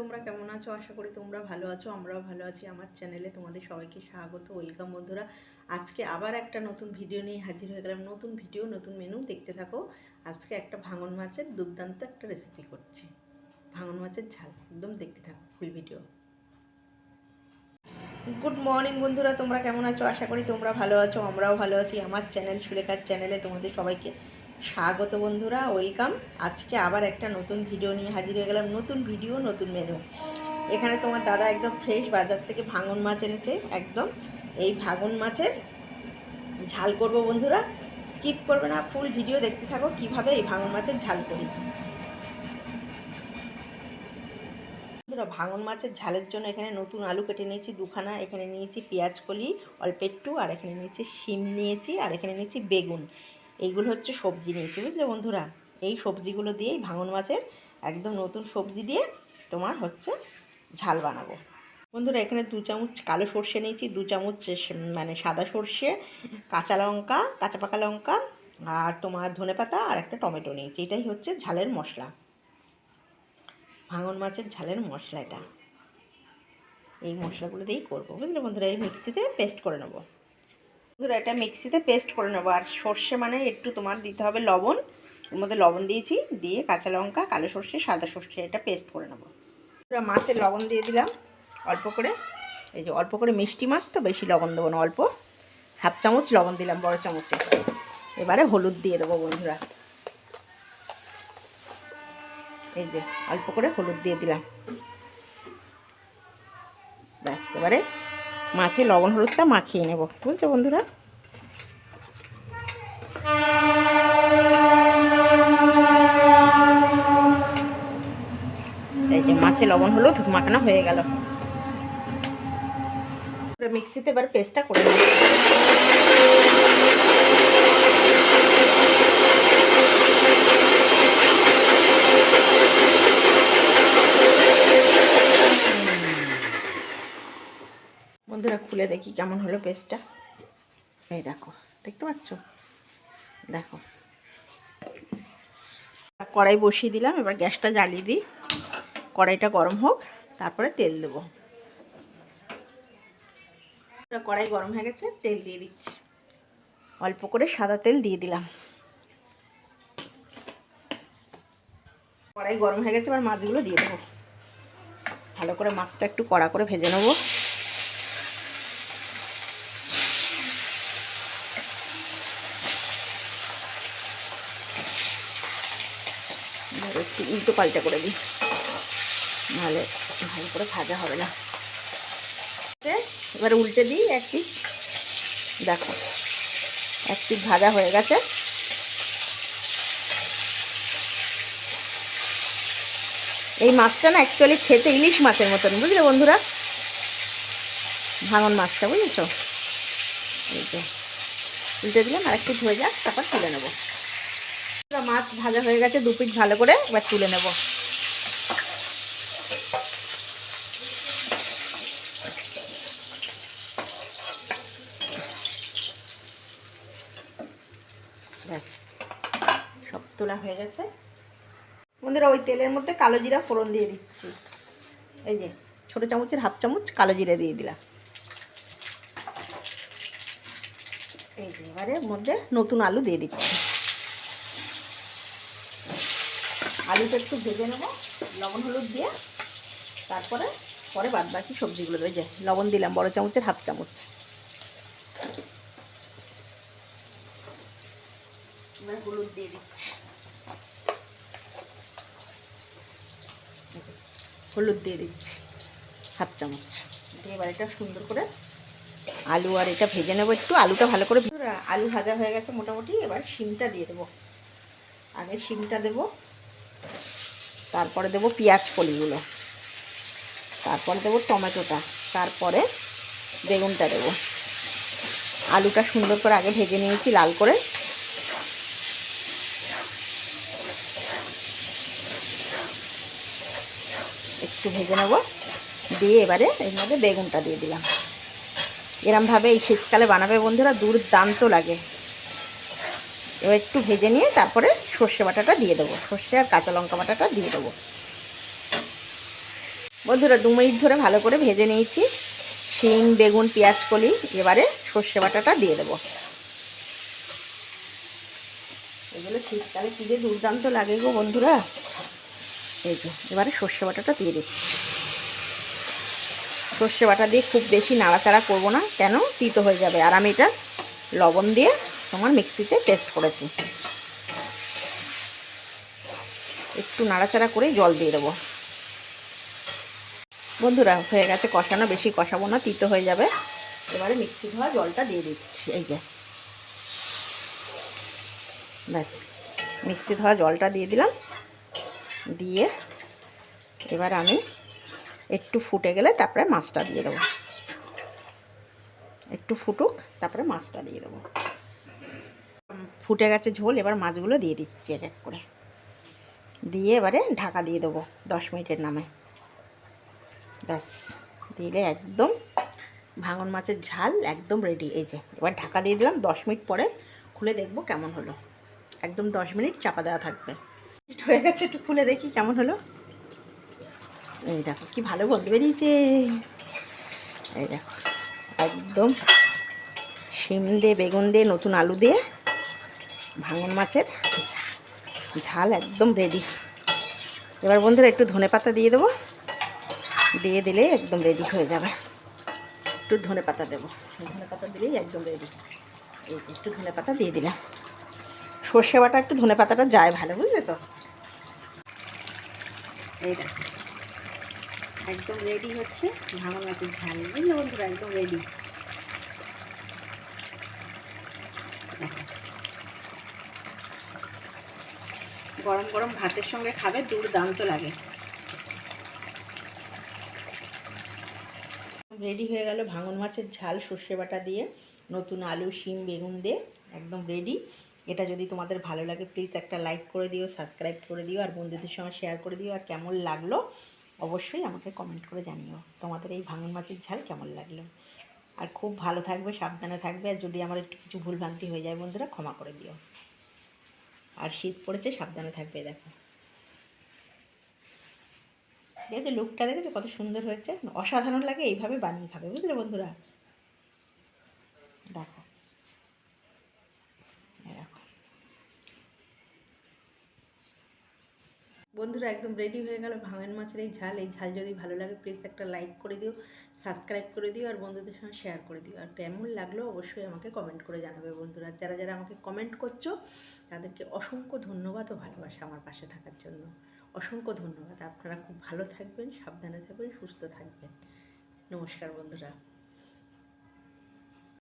তোমরা কেমন আছো? আশা করি তোমরা ভালো আছো, আমরাও ভালো আছি। আমার চ্যানেলে তোমাদের সবাইকে স্বাগত, ওয়েলকাম বন্ধুরা। আজকে আবার একটা নতুন ভিডিও নিয়ে হাজির হয়ে গেলাম। নতুন ভিডিও, নতুন মেনু, দেখতে থাকো। আজকে একটা ভাঙন মাছের দুর্দান্ত একটা রেসিপি করছি। ভাঙন মাছের ঝাল, একদম দেখতে থাকো ফুল ভিডিও গুড মর্নিং বন্ধুরা, তোমরা কেমন আছো? আশা করি তোমরা ভালো আছো, আমরাও ভালো আছি। আমার চ্যানেল সুরেখার চ্যানেলে তোমাদের সবাইকে স্বাগত বন্ধুরা, ওয়েলকাম। আজকে আবার একটা নতুন ভিডিও নিয়ে হাজির হয়ে গেলাম। নতুন ভিডিও, নতুন মেনু এখানে তোমার দাদা একদম ফ্রেশ বাজার থেকে ভাঙন মাছ এনেছে, একদম। এই ভাঙন মাছের ঝাল করব বন্ধুরা। স্কিপ করবে না ফুল ভিডিও দেখতে থাকো কীভাবে এই ভাঙন মাছের ঝাল করি। বন্ধুরা, ভাঙন মাছের ঝালের জন্য এখানে নতুন আলু কেটে নিয়েছি, দুখানা। এখানে নিয়েছি পেঁয়াজ কলি, অল্প একটু। আর এখানে নিয়েছি শিম নিয়েছি, আর এখানে নিয়েছি বেগুন। এইগুলো হচ্ছে সবজি নিয়েছি, বুঝলে বন্ধুরা? এই সবজিগুলো দিয়েই ভাঙন মাছের একদম নতুন সবজি দিয়ে তোমার হচ্ছে ঝাল বানাবো। বন্ধুরা, এখানে দু চামচ কালো সর্ষে নিয়েছি, দু চামচ মানে সাদা সর্ষে, কাঁচা লঙ্কা, কাঁচা পাকা লঙ্কা আর তোমার ধনেপাতা আর একটা টমেটো নিয়েছি। এটাই হচ্ছে ঝালের মশলা। ভাঙন মাছের ঝালের মশলা এটা। এই মশলাগুলো দিয়েই করব, বুঝলে বন্ধুরা? এই মিক্সিতে পেস্ট করে নেব। বন্ধুরা এটা মিক্সিতে পেস্ট করে নেব। আর সর্ষে মানে একটু তোমার দিতে হবে লবণ। এর মধ্যে লবণ দিয়েছি, দিয়ে কাঁচা লঙ্কা, কালো সর্ষে, সাদা সর্ষে, এটা পেস্ট করে নেব। মাছের লবণ দিয়ে দিলাম অল্প করে। এই যে অল্প করে মিষ্টি মাছ তো, বেশি লবণ দেবো না, অল্প। হাফ চামচ লবণ দিলাম, বড় চামচে। এবারে হলুদ দিয়ে দেবো বন্ধুরা। এই যে অল্প করে হলুদ দিয়ে দিলাম। ব্যাস, এবারে মাছে লবণ হলুদটা মাখিয়ে নেব। বুঝছ বন্ধুরা? এই যে মাছে লবণ হলুদ মাখানো হয়ে গেল। মিক্সিতে এবার পেস্টটা করে নেব বন্ধুরা খুলে দেখি কেমন হলো পেস্টটা। এই দেখো, দেখতে পাচ্ছ? দেখো। কড়াই বসিয়ে দিলাম, এবার গ্যাসটা জ্বালিয়ে দিই। কড়াইটা গরম হোক, তারপরে তেল দেবো। কড়াই গরম হয়ে গেছে, তেল দিয়ে দিচ্ছি। অল্প করে সাদা তেল দিয়ে দিলাম। কড়াই গরম হয়ে গেছে, এবার মাছগুলো দিয়ে দেবো। ভালো করে মাছটা একটু কড়া করে ভেজে নেব। একটু উল্টো পাল্টা করে দিই। নাহলে ভালো করে ভাজা হবে না। এবার উল্টে দিই এক পিস। দেখো, এক পিস ভাজা হয়ে গেছে। এই মাছটা না অ্যাকচুয়ালি খেতে ইলিশ মাছের মতন, বুঝলে বন্ধুরা? ভাঙন মাছটা, বুঝেছ? এই যে, উল্টে দিলাম আর একটু ধুয়ে যাক, তারপর তুলে নেব। মাছ ভাজা হয়ে গেছে, দু পিস ভালো করে এবার তুলে নেব। ব্যাস, সব তোলা হয়ে গেছে। বন্ধুরা, ওই তেলের মধ্যে কালো জিরা ফোড়ন দিয়ে দিচ্ছি। এই যে, ছোটো চামচের হাফ চামচ কালো জিরা দিয়ে দিলাম। এই যে, এবারে মধ্যে নতুন আলু দিয়ে দিচ্ছি। আলুটা একটু ভেজে নেব, লবণ হলুদ দিয়ে। তারপরে, পরে বাদ বাকি সবজিগুলো দেবে যে লবণ দিলাম, বড় চামচের হাফ চামচ। এবার হলুদ দিয়ে দিচ্ছি। হলুদ দিয়ে দিচ্ছি, হাফ চামচ। দিয়ে এবার এটা সুন্দর করে আলু আর এটা ভেজে নেব একটু। আলুটা ভালো করে আলু ভাজা হয়ে গেছে মোটামুটি। এবার শিমটা দিয়ে দেবো। আগে শিমটা দেবো। তারপরে দেবো পেঁয়াজ কলিগুলো। তারপরে দেবো টমেটোটা। তারপরে বেগুনটা দেবো। আলুটা সুন্দর করে আগে ভেজে নিয়েছি, লাল করে। একটু ভেজে নেব। দিয়ে এবারে এর মধ্যে বেগুনটা দিয়ে দিলাম। এরমভাবে এই শীতকালে বানাবে বন্ধুরা, দুর্দান্ত লাগে। এবার একটু ভেজে নিয়ে তারপরে সর্ষে বাটাটা দিয়ে দেবো। সর্ষে আর কাঁচা লঙ্কা বাটাটা দিয়ে দেবো। বন্ধুরা, দু মিনিট ধরে ভালো করে ভেজে নিয়েছি। শিম, বেগুন, পেঁয়াজ, কলি, এবারে সর্ষে বাটাটা দিয়ে দেবো। এগুলো শীতকালে কী যে দুর্দান্ত লাগে গো বন্ধুরা। এই যে, এবারে সর্ষে বাটাটা দিয়ে দিচ্ছি। সর্ষে বাটা দিয়ে খুব বেশি নাড়াচাড়া করব না, কেন? তিতো হয়ে যাবে। আর আমি এটা লবণ দিয়ে তোমার মিক্সিতে পেস্ট করেছি। একটু নাড়াচাড়া করে জল দিয়ে দেবো। বন্ধুরা, হয়ে গেছে কষানো, বেশি কষাবো না, তিতো হয়ে যাবে। এবারে মিক্সি ধোয়া জলটা দিয়ে দিচ্ছি, এই যে। ব্যাস, মিক্সি ধোয়া জলটা দিয়ে দিলাম। দিয়ে এবার আমি একটু ফুটে গেলে তারপরে মাছটা দিয়ে দেবো। একটু ফুটুক, তারপরে মাছটা দিয়ে দেবো। ফুটে গেছে ঝোল, এবার মাছগুলো দিয়ে দিচ্ছি এক এক করে। দিয়ে এবারে ঢাকা দিয়ে দেবো দশ মিনিটের নামে। ব্যাস, দিলে একদম ভাঙন মাছের ঝাল একদম রেডি এই যে, এবার ঢাকা দিয়ে দিলাম, দশ মিনিট পরে খুলে দেখব কেমন হলো। একদম দশ মিনিট চাপা দেওয়া থাকবে। হয়ে গেছে, একটু খুলে দেখি কেমন হলো। এই দেখো, কি ভালো বলতে বেরিয়েছে। এই দেখো, একদম শিম দিয়ে, বেগুন দিয়ে, নতুন আলু দিয়ে ভাঙন মাছের ঝাল একদম রেডি এবার বন্ধুরা একটু ধনে পাতা দিয়ে দেবো। দিয়ে দিলে একদম রেডি হয়ে যাবে। একটু ধনে পাতা দেবো। ধনে পাতা দিলেই একদম রেডি এই যে একটু ধনে পাতা দিয়ে দিলাম। সর্ষে বাটা একটু ধনে পাতাটা যায় ভালো, বুঝলে তো? এই একদম রেডি হচ্ছে। ভাঙন মাছের ঝাল। বুঝলে বন্ধুরা? একদম রেডি গরম গরম ভাতের সঙ্গে খাবে, দুর্দান্ত লাগে। রেডি হয়ে গেল ভাঙন মাছের ঝাল, সর্ষে বাটা দিয়ে। নতুন আলু, শিম, বেগুন দিয়ে একদম রেডি। এটা যদি তোমাদের ভালো লাগে প্লিজ একটা লাইক করে দিও সাবস্ক্রাইব করে দিও, আর বন্ধুদের সঙ্গে শেয়ার করে দিও, আর কেমন লাগল অবশ্যই আমাকে কমেন্ট করে জানিও। তোমাদের এই ভাঙন মাছের ঝাল কেমন লাগল? আর খুব ভালো থাকবে, সাবধানে থাকবে, আর যদি আমার একটু কিছু ভুলভ্রান্তি হয়ে যায় বন্ধুরা, ক্ষমা করে দিও। আর শীত পড়েছে, সাবধানে থাকবে, দেখো। আছে লুকটা দেখেছ, কত সুন্দর হয়েছে? অসাধারণ লাগে এইভাবে বানিয়ে খাবে, বুঝলে বন্ধুরা? দেখো এই দেখো বন্ধুরা একদম রেডি হয়ে গেল ভাঙন মাছের এই ঝাল। এই ঝাল যদি ভালো লাগে প্লিজ একটা লাইক করে দিও সাবস্ক্রাইব করে দিও আর বন্ধুদের সঙ্গে শেয়ার করে দিও। আর কেমন লাগল অবশ্যই আমাকে কমেন্ট করে জানাবে বন্ধুরা। যারা যারা আমাকে কমেন্ট করছ, তাদেরকে অসংখ্য ধন্যবাদ ও ভালোবাসা আমার পাশে থাকার জন্য। অসংখ্য ধন্যবাদ। আপনারা খুব ভালো থাকবেন, সাবধানে থাকবেন, সুস্থ থাকবেন। নমস্কার বন্ধুরা।